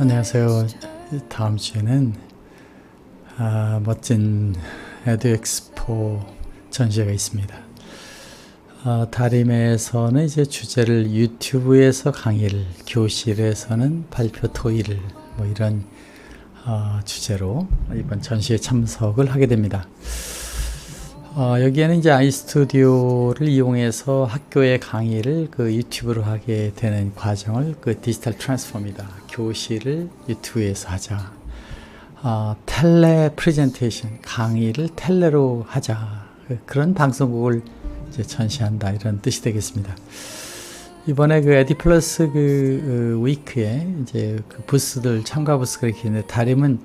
안녕하세요. 다음 주에는 아, 멋진 에듀엑스포 전시회가 있습니다. 아, 다림에서는 이제 주제를 유튜브에서 강의를, 교실에서는 발표 토의를 뭐 이런 어, 주제로 이번 전시회 참석을 하게 됩니다. 어, 여기에는 이제 아이스튜디오를 이용해서 학교의 강의를 그 유튜브로 하게 되는 과정을 그 디지털 트랜스폼이다. 교실을 유튜브에서 하자. 어, 텔레 프레젠테이션 강의를 텔레로 하자. 그, 그런 방송국을 이제 전시한다 이런 뜻이 되겠습니다. 이번에 그 에디플러스 그, 그 위크에 이제 그 부스들 참가 부스가 이렇게 있는데 다림은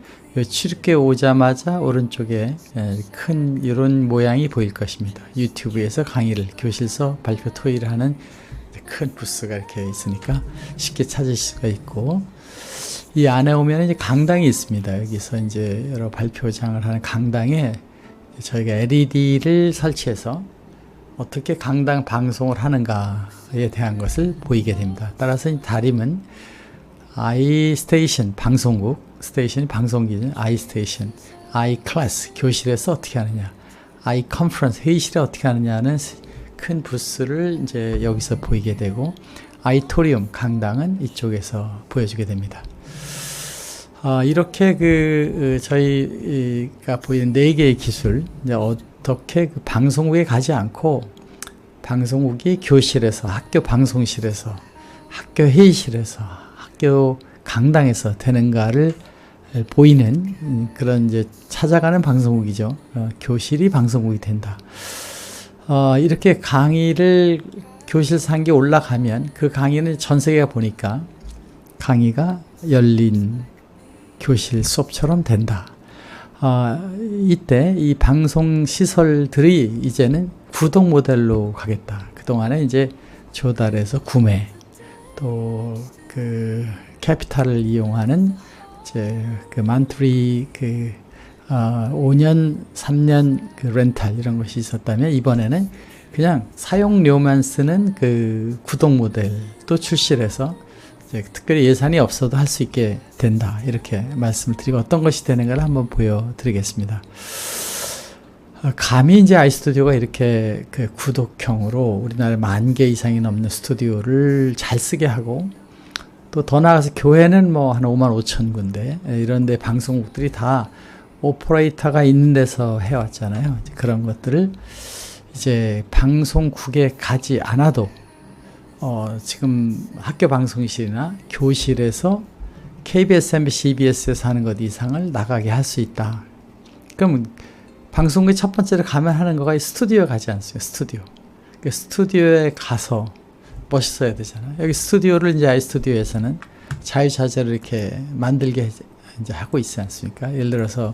출입게 오자마자 오른쪽에 예, 큰 이런 모양이 보일 것입니다. 유튜브에서 강의를 교실서 발표 토의를 하는 큰 부스가 이렇게 있으니까 쉽게 찾을 수가 있고 이 안에 오면 이제 강당이 있습니다. 여기서 이제 여러 발표장을 하는 강당에 저희가 LED를 설치해서 어떻게 강당 방송을 하는가에 대한 것을 보이게 됩니다. 따라서 다림은 아이 스테이션 방송국 스테이션이 방송기죠. 아이 스테이션, 아이 클래스 교실에서 어떻게 하느냐, 아이 컨퍼런스 회의실에 어떻게 하느냐는 큰 부스를 이제 여기서 보이게 되고 아이토리움 강당은 이쪽에서 보여주게 됩니다. 아, 이렇게 그 저희가 보이는 네 개의 기술 이제 어 떻게 그 방송국에 가지 않고 방송국이 교실에서 학교 방송실에서 학교 회의실에서 학교 강당에서 되는가를 보이는 그런 이제 찾아가는 방송국이죠. 어, 교실이 방송국이 된다. 어, 이렇게 강의를 교실 상에 올라가면 그 강의는 전 세계가 보니까 강의가 열린 교실 수업처럼 된다. 어, 이때 이 방송 시설들이 이제는 구독 모델로 가겠다. 그동안에 이제 조달해서 구매 또 그 캐피탈을 이용하는 이제 그 만트리 그 어, 5년, 3년 그 렌탈 이런 것이 있었다면 이번에는 그냥 사용료만 쓰는 그 구독 모델도 출시를 해서 특별히 예산이 없어도 할 수 있게 된다. 이렇게 말씀을 드리고 어떤 것이 되는가를 한번 보여드리겠습니다. 어, 감히 이제 아이스튜디오가 이렇게 그 구독형으로 우리나라 만개 이상이 넘는 스튜디오를 잘 쓰게 하고 또 더 나아가서 교회는 뭐 한 5만 5천 군데 예, 이런데 방송국들이 다 오퍼레이터가 있는 데서 해왔잖아요. 그런 것들을 이제 방송국에 가지 않아도 어 지금 학교 방송실이나 교실에서 KBS, MBC, CBS에서 하는 것 이상을 나가게 할 수 있다. 그럼 방송국에 첫 번째로 가면 하는 거가 스튜디오 가지 않습니까? 스튜디오. 그 스튜디오에 가서 멋있어야 되잖아요. 여기 스튜디오를 이제 아이스튜디오에서는 자유자재로 이렇게 만들게 이제 하고 있지 않습니까? 예를 들어서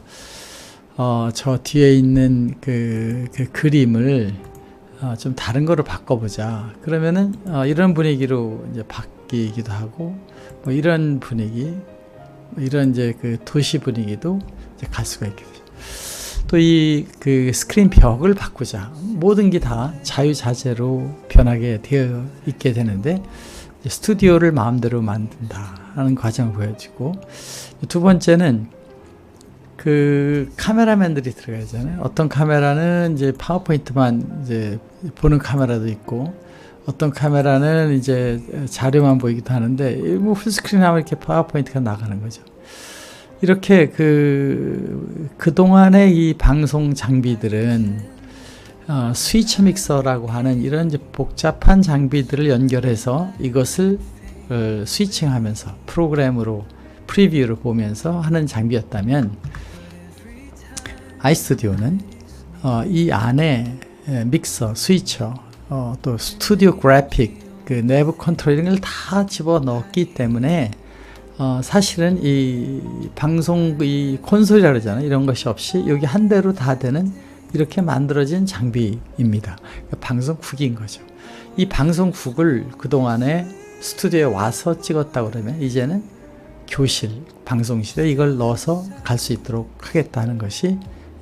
어, 저 뒤에 있는 그, 그 그림을 어, 좀 다른 거로 바꿔보자. 그러면은 어, 이런 분위기로 이제 바뀌기도 하고 뭐 이런 분위기, 뭐 이런 이제 그 도시 분위기도 이제 갈 수가 있게 되죠. 또 이 그 스크린 벽을 바꾸자. 모든 게 다 자유자재로 변하게 되어 있게 되는데 스튜디오를 마음대로 만든다라는 과정을 보여주고 두 번째는 그 카메라맨들이 들어가잖아요. 어떤 카메라는 이제 파워포인트만 이제 보는 카메라도 있고 어떤 카메라는 이제 자료만 보이기도 하는데 뭐 풀스크린 하면 이렇게 파워포인트가 나가는 거죠. 이렇게 그, 그동안의 이 방송 장비들은 어, 스위처 믹서라고 하는 이런 이제 복잡한 장비들을 연결해서 이것을 어, 스위칭 하면서 프로그램으로 프리뷰를 보면서 하는 장비였다면 아이스튜디오는 어, 이 안에 믹서, 스위처, 어, 또 스튜디오 그래픽, 그 내부 컨트롤 이런 걸 다 집어 넣었기 때문에 어, 사실은 이 방송 이 콘솔이라 그러잖아요. 이런 것이 없이 여기 한 대로 다 되는 이렇게 만들어진 장비입니다. 그러니까 방송국인 거죠. 이 방송국을 그동안에 스튜디오에 와서 찍었다 그러면 이제는 교실, 방송실에 이걸 넣어서 갈 수 있도록 하겠다는 것이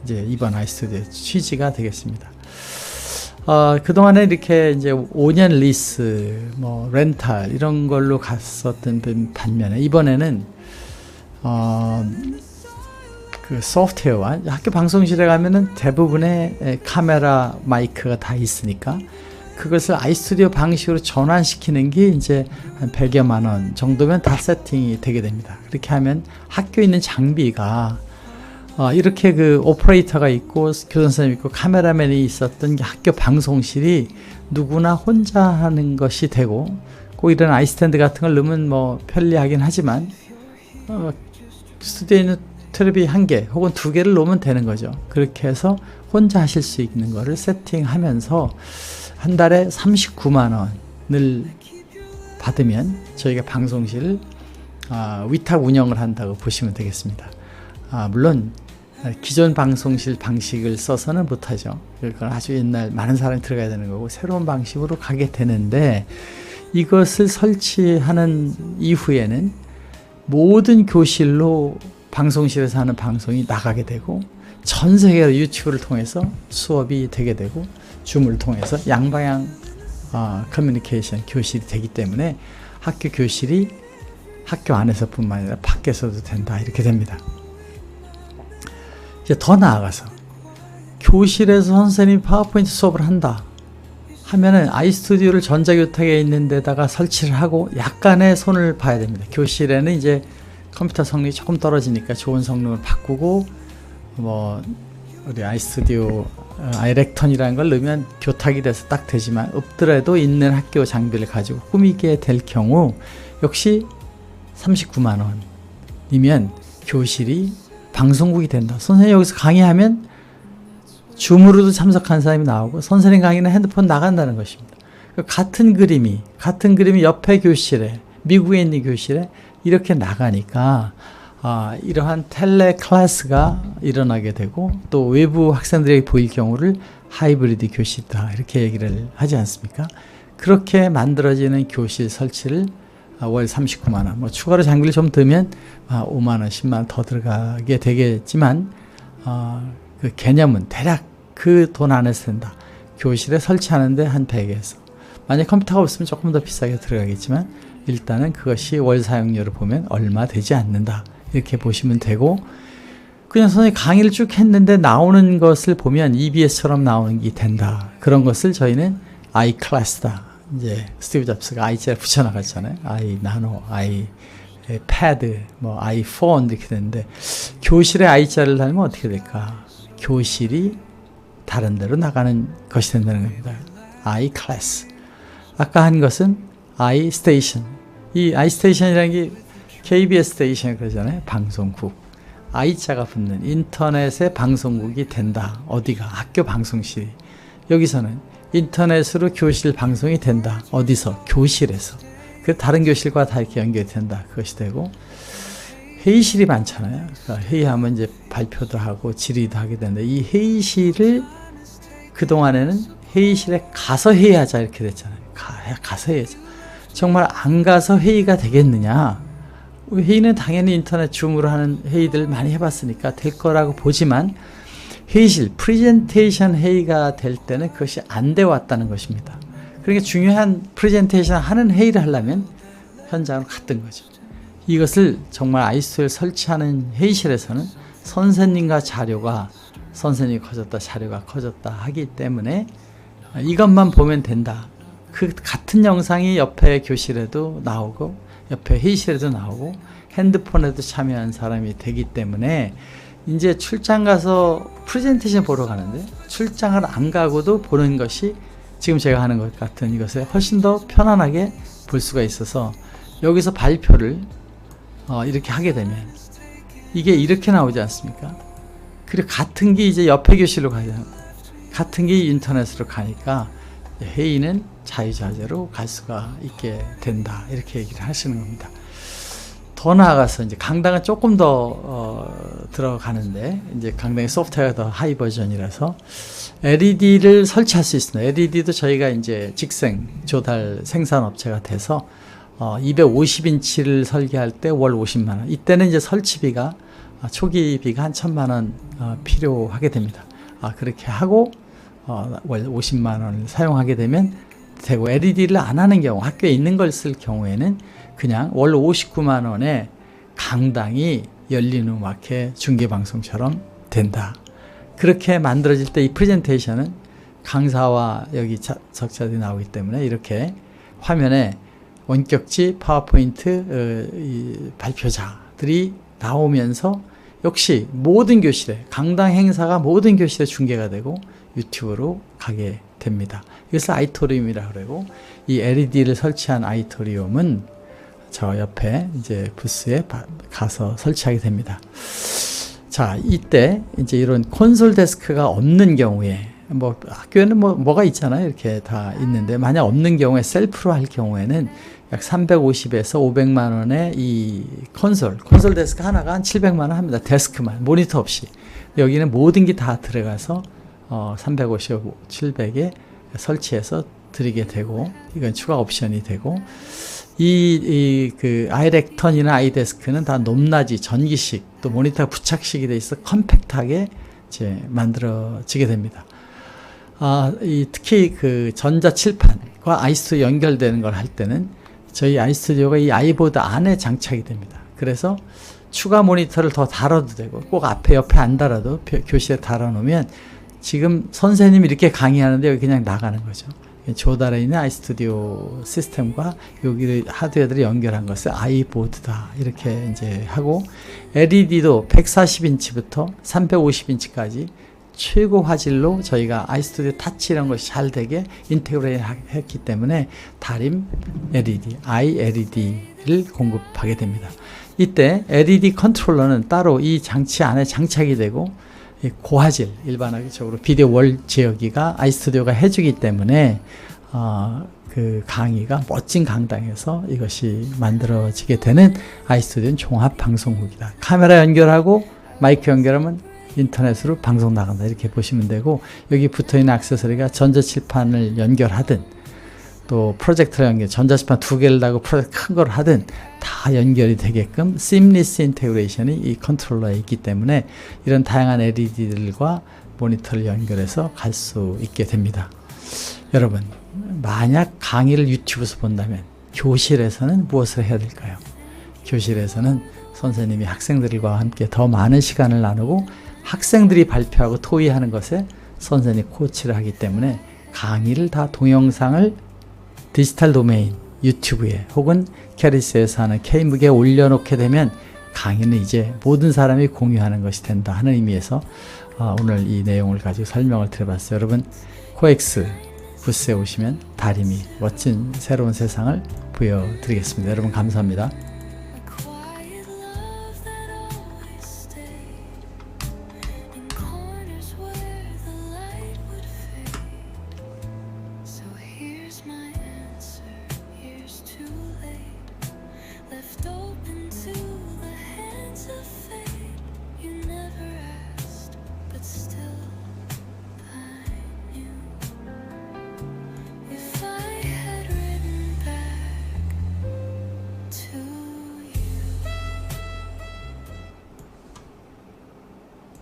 이제 이번 아이스튜디오의 취지가 되겠습니다. 어, 그동안에 이렇게 이제 5년 리스, 뭐, 렌탈, 이런 걸로 갔었던 반면에, 이번에는 어, 그 소프트웨어와 학교 방송실에 가면은 대부분의 에, 카메라 마이크가 다 있으니까 그것을 아이스튜디오 방식으로 전환시키는 게 이제 한 100여만 원 정도면 다 세팅이 되게 됩니다. 그렇게 하면 학교에 있는 장비가 어, 이렇게 그 오퍼레이터가 있고 교선생님 있고 카메라맨이 있었던 게 학교 방송실이 누구나 혼자 하는 것이 되고 꼭 이런 아이스탠드 같은 걸 넣으면 뭐 편리하긴 하지만 어, 스튜디오에 있는 텔레비 한 개 혹은 두 개를 놓으면 되는 거죠. 그렇게 해서 혼자 하실 수 있는 거를 세팅하면서 한 달에 39만 원을 받으면 저희가 방송실을 아, 위탁 운영을 한다고 보시면 되겠습니다. 아, 물론 기존 방송실 방식을 써서는 못하죠. 그건 아주 옛날 많은 사람이 들어가야 되는 거고 새로운 방식으로 가게 되는데 이것을 설치하는 이후에는 모든 교실로 방송실에서 하는 방송이 나가게 되고 전 세계로 유튜브를 통해서 수업이 되게 되고 줌을 통해서 양방향 어, 커뮤니케이션 교실이 되기 때문에 학교 교실이 학교 안에서뿐만 아니라 밖에서도 된다 이렇게 됩니다. 이제 더 나아가서 교실에서 선생님이 파워포인트 수업을 한다 하면은 아이스튜디오를 전자교탁에 있는 데다가 설치를 하고 약간의 손을 봐야 됩니다. 교실에는 이제 컴퓨터 성능이 조금 떨어지니까 좋은 성능을 바꾸고 뭐 우리 아이스튜디오 어, 아이렉턴이라는 걸 넣으면 교탁이 돼서 딱 되지만 없더라도 있는 학교 장비를 가지고 꾸미게 될 경우 역시 39만 원이면 교실이 방송국이 된다. 선생님 여기서 강의하면 줌으로도 참석한 사람이 나오고 선생님 강의는 핸드폰 나간다는 것입니다. 그 같은 그림이 같은 그림이 옆에 교실에 미국에 있는 교실에 이렇게 나가니까 아, 이러한 텔레 클래스가 일어나게 되고 또 외부 학생들에게 보일 경우를 하이브리드 교실이다 이렇게 얘기를 하지 않습니까? 그렇게 만들어지는 교실 설치를 아, 월 39만 원, 뭐 추가로 장비를 좀 더면 5만 원, 10만 원 더 들어가게 되겠지만 어, 그 개념은 대략 그 돈 안에서 된다. 교실에 설치하는데 한 100에서 만약 컴퓨터가 없으면 조금 더 비싸게 들어가겠지만 일단은 그것이 월 사용료를 보면 얼마 되지 않는다. 이렇게 보시면 되고 그냥 선생님 강의를 쭉 했는데 나오는 것을 보면 EBS처럼 나오는 게 된다. 그런 것을 저희는 I 클래스다. 이제 스티브 잡스가 I자를 붙여나갔잖아요. I 나노, I 패드, 뭐 아이폰 이렇게 되는데 교실에 I자를 달면 어떻게 될까? 교실이 다른 데로 나가는 것이 된다는 겁니다. I 클래스. 아까 한 것은 I 스테이션. 이 I 스테이션이라는 게 KBS 스테이션 그러잖아요. 방송국. I자가 붙는 인터넷의 방송국이 된다. 어디가? 학교 방송실이. 여기서는 인터넷으로 교실 방송이 된다. 어디서? 교실에서. 그 다른 교실과 다 이렇게 연결이 된다. 그것이 되고 회의실이 많잖아요. 그러니까 회의하면 이제 발표도 하고 질의도 하게 되는데 이 회의실을 그 동안에는 회의실에 가서 회의하자 이렇게 됐잖아요. 가, 가서 회의하자. 정말 안 가서 회의가 되겠느냐? 회의는 당연히 인터넷 줌으로 하는 회의들 많이 해봤으니까 될 거라고 보지만 회의실, 프레젠테이션 회의가 될 때는 그것이 안 돼 왔다는 것입니다. 그러니까 중요한 프레젠테이션 하는 회의를 하려면 현장으로 갔던 거죠. 이것을 정말 아이스토를 설치하는 회의실에서는 선생님과 자료가 선생님이 커졌다, 자료가 커졌다 하기 때문에 이것만 보면 된다. 그 같은 영상이 옆에 교실에도 나오고 옆에 회의실에도 나오고 핸드폰에도 참여한 사람이 되기 때문에 이제 출장 가서 프레젠테이션 보러 가는데 출장을 안 가고도 보는 것이 지금 제가 하는 것 같은 이것에 훨씬 더 편안하게 볼 수가 있어서 여기서 발표를 어, 이렇게 하게 되면 이게 이렇게 나오지 않습니까? 그리고 같은 게 이제 옆에 교실로 가잖아요. 같은 게 인터넷으로 가니까 회의는 자유자재로 갈 수가 있게 된다. 이렇게 얘기를 하시는 겁니다. 더 나아가서 이제 강당은 조금 더 어, 들어가는데 이제 강당의 소프트웨어가 더 하이 버전이라서 LED를 설치할 수 있습니다. LED도 저희가 이제 직생 조달 생산 업체가 돼서 어, 250인치를 설계할 때 월 50만 원. 이때는 이제 설치비가 아, 초기비가 한 천만 원 어, 필요하게 됩니다. 아, 그렇게 하고 어, 월 50만 원을 사용하게 되면 되고 LED를 안 하는 경우 학교에 있는 걸 쓸 경우에는 그냥 월 59만 원에 강당이 열린 음악회 중계 방송처럼 된다. 그렇게 만들어질 때 이 프레젠테이션은 강사와 여기 자, 적자들이 나오기 때문에 이렇게 화면에 원격지 파워포인트 어, 이 발표자들이 나오면서 역시 모든 교실에 강당 행사가 모든 교실에 중계가 되고 유튜브로 가게 됩니다. 이것을 아이토리움이라 그러고 이 LED를 설치한 아이토리움은 저 옆에 이제 부스에 가서 설치하게 됩니다. 자, 이때 이제 이런 콘솔 데스크가 없는 경우에 뭐 학교에는 뭐 뭐가 있잖아요. 이렇게 다 있는데 만약 없는 경우에 셀프로 할 경우에는 약 350에서 500만 원의 이 콘솔, 콘솔 데스크 하나가 한 700만 원 합니다. 데스크만, 모니터 없이. 여기는 모든 게 다 들어가서 어, 350, 700에 설치해서 드리게 되고, 이건 추가 옵션이 되고, 이, 이, 그, 아이렉턴이나 아이데스크는 다 높낮이, 전기식, 또 모니터 부착식이 돼 있어 컴팩트하게 이제 만들어지게 됩니다. 아, 이 특히 그 전자 칠판과 아이스토 연결되는 걸 할 때는 저희 아이스튜디오가 이 아이보드 안에 장착이 됩니다. 그래서 추가 모니터를 더 달아도 되고 꼭 앞에 옆에 안 달아도 교실에 달아놓으면 지금 선생님이 이렇게 강의하는데 여기 그냥 나가는 거죠. 조달에 있는 아이스튜디오 시스템과 여기를 하드웨어들을 연결한 것을 아이보드다 이렇게 이제 하고 LED도 140인치부터 350인치까지 최고 화질로 저희가 아이스튜디오 타치 이런 것이 잘 되게 인테그레이트 했기 때문에 다림 LED, iLED를 공급하게 됩니다. 이때 LED 컨트롤러는 따로 이 장치 안에 장착이 되고 고화질 일반적으로 비디오 월 제어기가 아이스튜디오가 해주기 때문에 어, 그 강의가 멋진 강당에서 이것이 만들어지게 되는 아이스튜디오 종합 방송국이다. 카메라 연결하고 마이크 연결하면 인터넷으로 방송 나간다 이렇게 보시면 되고 여기 붙어있는 액세서리가 전자칠판을 연결하든 또 프로젝터를 연결 전자칠판 두 개를 달고 프로젝터 큰 걸 하든 다 연결이 되게끔 seamless 인테그레이션이 이 컨트롤러에 있기 때문에 이런 다양한 LED들과 모니터를 연결해서 갈 수 있게 됩니다. 여러분 만약 강의를 유튜브에서 본다면 교실에서는 무엇을 해야 될까요? 교실에서는 선생님이 학생들과 함께 더 많은 시간을 나누고 학생들이 발표하고 토의하는 것에 선생님 코치를 하기 때문에 강의를 다 동영상을 디지털 도메인 유튜브에 혹은 캐리스에서 하는 K무게 올려놓게 되면 강의는 이제 모든 사람이 공유하는 것이 된다 하는 의미에서 어, 오늘 이 내용을 가지고 설명을 드려봤어요. 여러분 코엑스 부스에 오시면 다리미 멋진 새로운 세상을 보여드리겠습니다. 여러분 감사합니다.